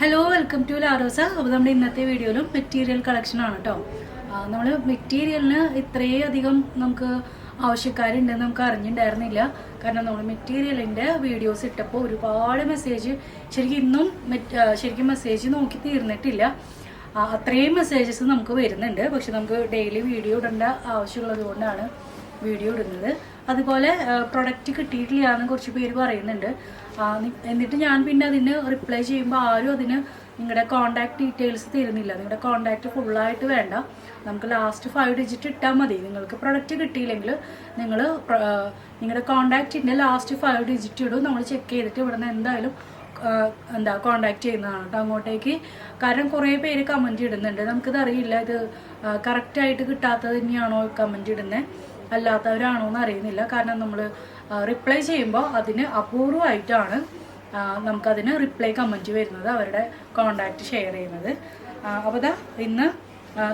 Hello welcome to Larosa അപ്പോൾ നമ്മുടെ ഇന്നത്തെ വീഡിയോയിലും മെറ്റീരിയൽ കളക്ഷൻ ആണ് കേട്ടോ നമ്മൾ മെറ്റീരിയലിന് ഇത്രയും അധികം നമുക്ക് ആവശ്യക്കാരുണ്ടെന്ന് നമുക്ക് അറിഞ്ഞിട്ടുണ്ടായിരുന്നില്ല. കാരണം നമ്മൾ മെറ്റീരിയലിന്റെ വീഡിയോസ് ഇട്ടപ്പോൾ ഒരുപാട് മെസ്സേജ് ശരിക്കും ഇന്നും ശരിക്കും മെസ്സേജ് നോക്കി തീർന്നിട്ടില്ല. അത്രയും മെസ്സേജസ് നമുക്ക് വരുന്നുണ്ട്. പക്ഷെ നമുക്ക് ഡെയിലി വീഡിയോ ഇടേണ്ട ആവശ്യമുള്ളത് കൊണ്ടാണ് വീഡിയോ ഇടുന്നത്. അതുപോലെ പ്രൊഡക്റ്റ് കിട്ടിയിട്ടില്ല എന്ന് കുറച്ച് പേര് പറയുന്നുണ്ട്. എന്നിട്ട് ഞാൻ പിന്നെ അതിന് റിപ്ലൈ ചെയ്യുമ്പോൾ ആരും അതിന് നിങ്ങളുടെ കോൺടാക്ട് ഡീറ്റെയിൽസ് തരുന്നില്ല. നിങ്ങളുടെ കോൺടാക്ട് ഫുള്ളായിട്ട് വേണ്ട. നമുക്ക് ലാസ്റ്റ് ഫൈവ് ഡിജിറ്റ് ഇട്ടാൽ മതി. നിങ്ങൾക്ക് പ്രൊഡക്റ്റ് കിട്ടിയില്ലെങ്കിൽ നിങ്ങൾ നിങ്ങളുടെ കോൺടാക്റ്റിന്റെ ലാസ്റ്റ് ഫൈവ് ഡിജിറ്റ് ഇടും. നമ്മൾ ചെക്ക് ചെയ്തിട്ട് ഇവിടുന്ന് എന്തായാലും എന്താ കോണ്ടാക്ട് ചെയ്യുന്നതാണ്. കേട്ടോ അങ്ങോട്ടേക്ക് കാരണം കുറേ പേര് കമന്റ് ഇടുന്നുണ്ട്. നമുക്കിത് അറിയില്ല ഇത് കറക്റ്റായിട്ട് കിട്ടാത്തത് തന്നെയാണോ കമന്റ് ഇടുന്നത് അല്ലാത്തവരാണോ എന്ന് അറിയുന്നില്ല. കാരണം നമ്മൾ റിപ്ലൈ ചെയ്യുമ്പോൾ അതിന് അപൂർവമായിട്ടാണ് നമുക്കതിന് റിപ്ലൈ കമന്റ് വരുന്നത് അവരുടെ കോണ്ടാക്റ്റ് ഷെയർ ചെയ്യുന്നത്. അപ്പോൾ ദാ ഇന്ന്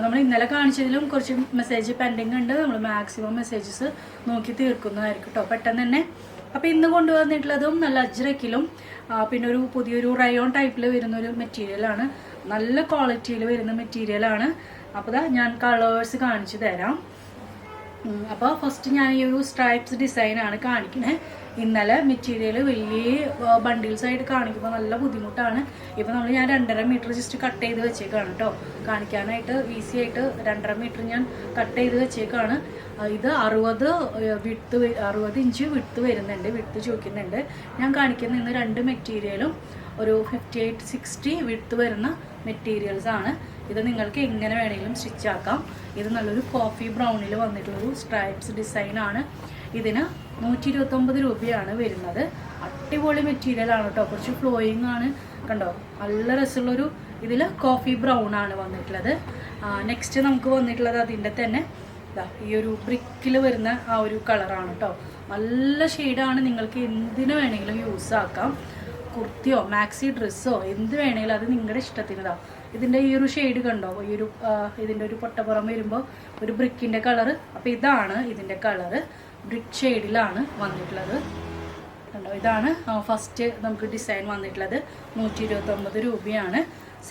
നമ്മൾ ഇന്നലെ കാണിച്ചതിലും കുറച്ച് മെസ്സേജ് പെൻഡിങ് ഉണ്ട്. നമ്മൾ മാക്സിമം മെസ്സേജസ് നോക്കി തീർക്കുന്നതായിരിക്കും കേട്ടോ പെട്ടെന്ന് തന്നെ. അപ്പോൾ ഇന്ന് കൊണ്ടുവന്നിട്ടുള്ളതും നല്ല അജ്രക്കിലും പിന്നെ ഒരു പുതിയൊരു റയോൺ ടൈപ്പിൽ വരുന്ന ഒരു മെറ്റീരിയലാണ് നല്ല ക്വാളിറ്റിയിൽ വരുന്ന മെറ്റീരിയലാണ് അപ്പോൾ ഞാൻ കളേഴ്സ് കാണിച്ചു തരാം. അപ്പോൾ ഫസ്റ്റ് ഞാൻ ഈ ഒരു സ്ട്രൈപ്സ് ഡിസൈനാണ് കാണിക്കണേ. ഇന്നലെ മെറ്റീരിയൽ വലിയ ബണ്ടിൽസ് ആയിട്ട് കാണിക്കുമ്പോൾ നല്ല ബുദ്ധിമുട്ടാണ്. ഇപ്പോൾ നമ്മൾ ഞാൻ രണ്ടര മീറ്റർ ജസ്റ്റ് കട്ട് ചെയ്ത് വെച്ചേക്കാണ് കേട്ടോ കാണിക്കാനായിട്ട് ഈസി ആയിട്ട് രണ്ടര മീറ്റർ ഞാൻ കട്ട് ചെയ്ത് വെച്ചേക്കാണ്. ഇത് അറുപത് വിട്ട് അറുപത് ഇഞ്ച് വിട്ട് വരുന്നുണ്ട് വിട്ട് ചോദിക്കുന്നുണ്ട്. ഞാൻ കാണിക്കുന്ന ഇന്ന് രണ്ട് മെറ്റീരിയലും ഒരു ഫിഫ്റ്റി എയ്റ്റ് സിക്സ്റ്റി വിട്ട് വരുന്ന മെറ്റീരിയൽസ് ആണ്. ഇത് നിങ്ങൾക്ക് എങ്ങനെ വേണമെങ്കിലും സ്റ്റിച്ച് ആക്കാം. ഇത് നല്ലൊരു കോഫി ബ്രൗണിൽ വന്നിട്ടുള്ളൊരു സ്ട്രൈപ്സ് ഡിസൈനാണ് ഇതിന് നൂറ്റി ഇരുപത്തൊമ്പത് രൂപയാണ് വരുന്നത്. അടിപൊളി മെറ്റീരിയൽ ആണ് കേട്ടോ കുറച്ച് ഫ്ലോയിങ് ആണ്. കണ്ടോ? നല്ല രസമുള്ളൊരു ഇതിൽ കോഫി ബ്രൗൺ ആണ് വന്നിട്ടുള്ളത്. നെക്സ്റ്റ് നമുക്ക് വന്നിട്ടുള്ളത് അതിന്റെ തന്നെ ഈ ഒരു ബ്രിക്കിൽ വരുന്ന ആ ഒരു കളറാണ് കേട്ടോ നല്ല ഷെയ്ഡാണ് നിങ്ങൾക്ക് എന്തിനു വേണമെങ്കിലും യൂസ് ആക്കാം. കുർത്തിയോ മാക്സി ഡ്രസ്സോ എന്ത് വേണമെങ്കിലും അത് നിങ്ങളുടെ ഇഷ്ടത്തിനതാ ഇതിന്റെ ഈ ഒരു ഷെയ്ഡ് കണ്ടോ? ഈ ഒരു ഇതിന്റെ ഒരു പൊട്ടപ്പുറം വരുമ്പോൾ ഒരു ബ്രിക്കിന്റെ കളറ് അപ്പോൾ ഇതാണ് ഇതിന്റെ കളറ് ബ്രിക്ക് ഷെയ്ഡിലാണ് വന്നിട്ടുള്ളത്. കണ്ടോ? ഇതാണ് ഫസ്റ്റ് നമുക്ക് ഡിസൈൻ വന്നിട്ടുള്ളത്. നൂറ്റി ഇരുപത്തൊമ്പത് രൂപയാണ്.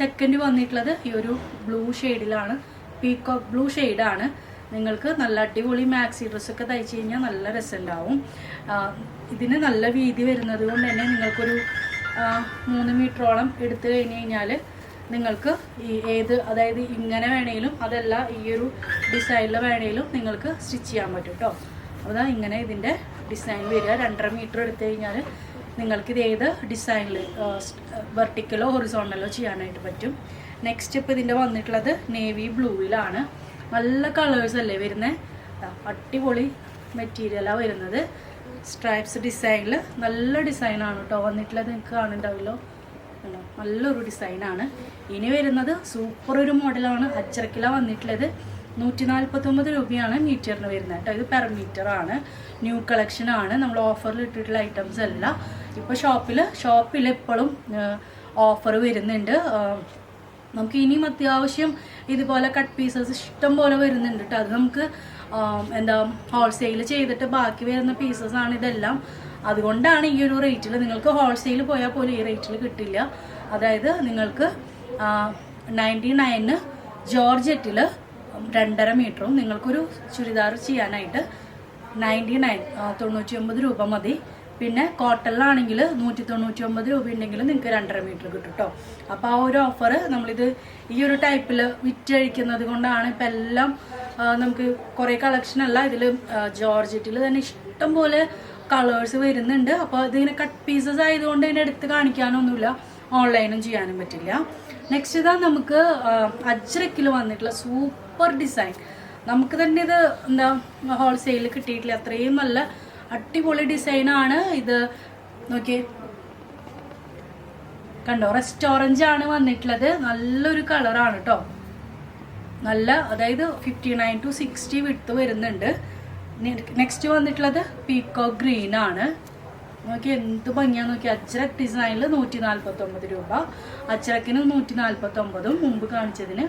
സെക്കൻഡ് വന്നിട്ടുള്ളത് ഈ ഒരു ബ്ലൂ ഷെയ്ഡിലാണ് പീക്കോ ബ്ലൂ ഷെയ്ഡാണ് നിങ്ങൾക്ക് നല്ല അടിപൊളി മാക്സി ഡ്രസ്സൊക്കെ തയ്ച്ച് കഴിഞ്ഞാൽ നല്ല രസമുണ്ടാവും ഇതിന് നല്ല വീതി വരുന്നത് കൊണ്ട് തന്നെ നിങ്ങൾക്കൊരു മൂന്ന് മീറ്ററോളം എടുത്തു കഴിഞ്ഞ് കഴിഞ്ഞാൽ നിങ്ങൾക്ക് ഈ ഏത് അതായത് ഇങ്ങനെ വേണേലും അതല്ല ഈ ഒരു ഡിസൈനിൽ വേണേലും നിങ്ങൾക്ക് സ്റ്റിച്ച് ചെയ്യാൻ പറ്റും കേട്ടോ അപ്പോൾ ഇങ്ങനെ ഇതിന്റെ ഡിസൈൻ വരിക. രണ്ടര മീറ്റർ എടുത്തു കഴിഞ്ഞാൽ നിങ്ങൾക്ക് ഇത് ഏത് ഡിസൈനിൽ വെർട്ടിക്കലോ ഹൊറിസോണ്ടലോ ചെയ്യാനായിട്ട് പറ്റും. നെക്സ്റ്റ് ഇപ്പോൾ ഇതിന്റെ വന്നിട്ടുള്ളത് നേവി ബ്ലൂവിലാണ് നല്ല കളേഴ്സ് അല്ലേ വരുന്നത് അടിപൊളി മെറ്റീരിയലാണ് വരുന്നത്. സ്ട്രൈപ്സ് ഡിസൈനിൽ നല്ല ഡിസൈനാണ് കേട്ടോ വന്നിട്ടുള്ളത്. നിങ്ങൾക്ക് കാണുന്നുണ്ടാവില്ലോ? നല്ലൊരു ഡിസൈനാണ് ഇനി വരുന്നത് സൂപ്പർ ഒരു മോഡലാണ് അച്ചറക്കില വന്നിട്ടുള്ളത് നൂറ്റി നാൽപ്പത്തൊമ്പത് രൂപയാണ് മീറ്ററിന് വരുന്നത് കേട്ടോ. ഇത് പെർ മീറ്റർ ആണ്. ന്യൂ കളക്ഷൻ ആണ്. നമ്മൾ ഓഫറിൽ ഇട്ടിട്ടുള്ള ഐറ്റംസ് അല്ല. ഇപ്പോൾ ഷോപ്പിൽ ഷോപ്പിൽ എപ്പോഴും ഓഫർ വരുന്നുണ്ട്. നമുക്ക് ഇനിയും അത്യാവശ്യം ഇതുപോലെ കട്ട് പീസസ് ഇഷ്ടം പോലെ വരുന്നുണ്ട് കേട്ടോ. അത് നമുക്ക് എന്താ ഹോൾസെയിൽ ചെയ്തിട്ട് ബാക്കി വരുന്ന പീസസ് ആണ് ഇതെല്ലാം. അതുകൊണ്ടാണ് ഈ ഒരു റേറ്റിൽ നിങ്ങൾക്ക് ഹോൾസെയിൽ പോയാൽ പോലും ഈ റേറ്റിൽ കിട്ടില്ല. അതായത് നിങ്ങൾക്ക് നയന്റി നയന് ജോർജറ്റിൽ രണ്ടര മീറ്ററും നിങ്ങൾക്കൊരു ചുരിദാർ ചെയ്യാനായിട്ട് നയന്റി നയൻ തൊണ്ണൂറ്റി ഒമ്പത് രൂപ മതി. പിന്നെ കോട്ടണിലാണെങ്കിൽ നൂറ്റി തൊണ്ണൂറ്റി ഒമ്പത് രൂപ ഉണ്ടെങ്കിൽ നിങ്ങൾക്ക് രണ്ടര മീറ്റർ കിട്ടും കേട്ടോ അപ്പോൾ ആ ഒരു ഓഫർ നമ്മളിത് ഈ ഒരു ടൈപ്പിൽ വിറ്റഴിക്കുന്നത് കൊണ്ടാണ് ഇപ്പം എല്ലാം നമുക്ക് കുറേ കളക്ഷൻ അല്ല ഇതിൽ ജോർജറ്റിൽ തന്നെ ഇഷ്ടം പോലെ കളേഴ്സ് വരുന്നുണ്ട്. അപ്പോൾ ഇതിങ്ങനെ കട്ട് പീസസ് ആയതുകൊണ്ട് ഇതിനെ എടുത്ത് കാണിക്കാനൊന്നുമില്ല. ഓൺലൈനും ചെയ്യാനും പറ്റില്ല. നെക്സ്റ്റ് ഇതാ നമുക്ക് അജ്രക്കിൽ വന്നിട്ടുള്ള സൂപ്പർ ഡിസൈൻ. നമുക്ക് തന്നെ ഇത് എന്താ ഹോൾസെയിലിൽ കിട്ടിയിട്ടില്ല. അത്രയും നല്ല അടിപൊളി ഡിസൈനാണ് ഇത്. നോക്കിയേ. കണ്ടോ റെസ്റ്റോറന്റ് ആണ് വന്നിട്ടുള്ളത്. നല്ലൊരു കളറാണ് കേട്ടോ നല്ല അതായത് ഫിഫ്റ്റി നയൻ ടു സിക്സ്റ്റി വിട്ട് വരുന്നുണ്ട് നെക്സ്റ്റ് വന്നിട്ടുള്ളത് പീക്കോ ഗ്രീൻ ആണ്. നോക്കി എന്ത് ഭംഗിയാന്ന് നോക്കി അച്ചറക് ഡിസൈനിൽ നൂറ്റി നാൽപ്പത്തൊമ്പത് രൂപ. അച്ചറക്കിന് നൂറ്റി നാൽപ്പത്തൊമ്പതും മുമ്പ് കാണിച്ചതിന്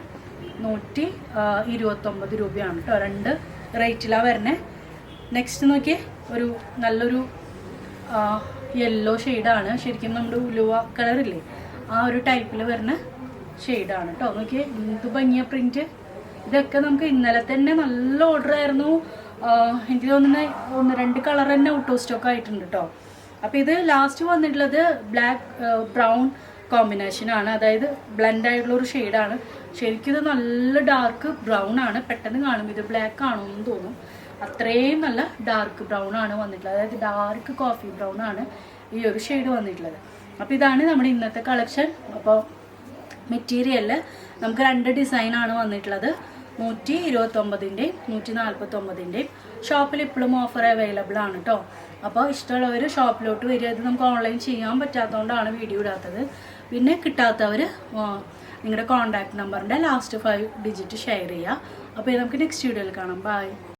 നൂറ്റി ഇരുപത്തൊമ്പത് രൂപയാണ് കേട്ടോ രണ്ട് റേറ്റിലാണ് വരുന്നത് നെക്സ്റ്റ് നോക്കിയേ ഒരു നല്ലൊരു യെല്ലോ ഷെയ്ഡാണ് ശരിക്കും നമ്മുടെ ഉലുവ കളറില്ലേ ആ ഒരു ടൈപ്പിൽ വരുന്ന ഷെയ്ഡാണ് കേട്ടോ നോക്കിയേ എന്ത് ഭംഗിയ പ്രിന്റ് ഇതൊക്കെ നമുക്ക് ഇന്നലെ തന്നെ നല്ല ഓർഡർ ആയിരുന്നു. എനിക്ക് തോന്നുന്ന ഒന്ന് രണ്ട് കളർ തന്നെ ഔട്ട് ഓഫ് സ്റ്റോക്ക് ആയിട്ടുണ്ട് കേട്ടോ അപ്പോൾ ഇത് ലാസ്റ്റ് വന്നിട്ടുള്ളത് ബ്ലാക്ക് ബ്രൗൺ കോമ്പിനേഷൻ ആണ്. അതായത് ബ്ലെൻഡ് ആയിട്ടുള്ള ഒരു ഷെയ്ഡാണ് ശരിക്കും ഇത് നല്ല ഡാർക്ക് ബ്രൗൺ ആണ്. പെട്ടെന്ന് കാണും ഇത് ബ്ലാക്ക് ആണോ എന്ന് തോന്നും. അത്രയും നല്ല ഡാർക്ക് ബ്രൗൺ ആണ് വന്നിട്ടുള്ളത്. അതായത് ഡാർക്ക് കോഫി ബ്രൗൺ ആണ് ഈ ഒരു ഷെയ്ഡ് വന്നിട്ടുള്ളത്. അപ്പോൾ ഇതാണ് നമ്മുടെ ഇന്നത്തെ കളക്ഷൻ അപ്പോൾ മെറ്റീരിയലിൽ നമുക്ക് രണ്ട് ഡിസൈനാണ് വന്നിട്ടുള്ളത്. നൂറ്റി ഇരുപത്തൊമ്പതിന്റെയും നൂറ്റി നാൽപ്പത്തൊമ്പതിന്റെയും ഷോപ്പിൽ ഇപ്പോഴും ഓഫർ അവൈലബിൾ ആണ് കേട്ടോ അപ്പോൾ ഇഷ്ടമുള്ളവർ ഷോപ്പിലോട്ട് വരിക. ഇത് നമുക്ക് ഓൺലൈൻ ചെയ്യാൻ പറ്റാത്തതുകൊണ്ടാണ് വീഡിയോ ഇടാത്തത്. പിന്നെ കിട്ടാത്തവർ നിങ്ങളുടെ കോൺടാക്ട് നമ്പറിന്റെ ലാസ്റ്റ് ഫൈവ് ഡിജിറ്റ് ഷെയർ ചെയ്യുക. അപ്പോൾ നമുക്ക് നെക്സ്റ്റ് വീഡിയോയിൽ കാണാം. ബൈ